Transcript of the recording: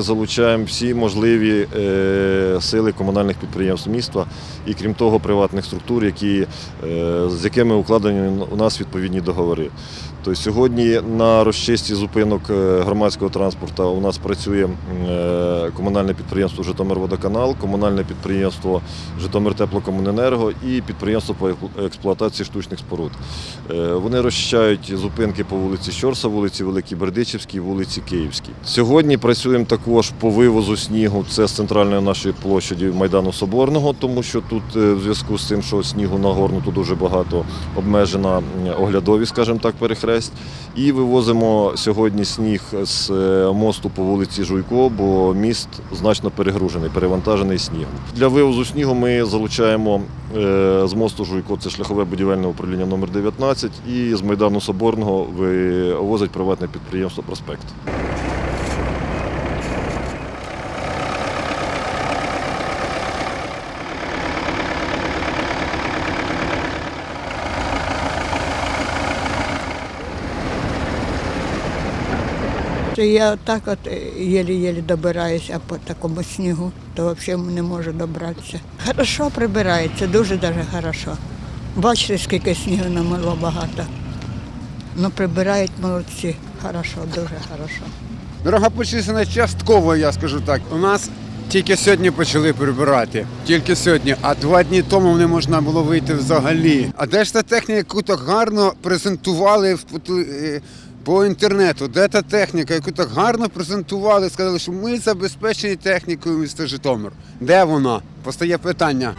залучаємо всі можливі е, сили комунальних підприємств міста і крім того, приватних структур, які, е, з якими укладені у нас відповідні договори. Тобто сьогодні на розчисті зупинок е, громадського транспорту у нас працює комунальне підприємство Житомирводоканал, комунальне підприємство Житомиртеплокомуненерго і підприємство по експлуатації штучних споруд. Вони розчищають зупинки по вулиці Щорса, вулиці Великій Бердичівській, вулиці Київській. Сьогодні працюємо також по вивозу снігу. Це з центральної нашої площаді Майдану Соборного, тому що тут е, в зв'язку з тим, що снігу нагорнуто дуже багато, обмежена м, оглядові, скажімо так, перехрест. І вивозимо сьогодні сніг з е, мосту по вулиці Жуйко, бо міст значно перегружений, перевантажений снігом. Для вивозу снігу ми залучаємо е, з мосту Жуйко, це шляхове будівельне управління номер 19 і з Майдану Соборного вивозить приватне підприємство Проспект. Це я так от е, єлі-єлі добираюся по такому снігу, то взагалі не можу добратися. Хорошо прибирається, дуже даже хорошо. Бачите, скільки снігу намило багато. Ну, прибирають молодці. Хорошо, дуже хорошо. Дорога почислена частково, я скажу так. У нас тільки сьогодні почали прибирати. Тільки сьогодні, а два дні тому не можна було вийти взагалі. А де ж та техніка, яку так гарно презентували в е, по інтернету? Де та техніка, яку так гарно презентували, сказали, що ми забезпечені технікою міста Житомир. Де вона? Постає питання.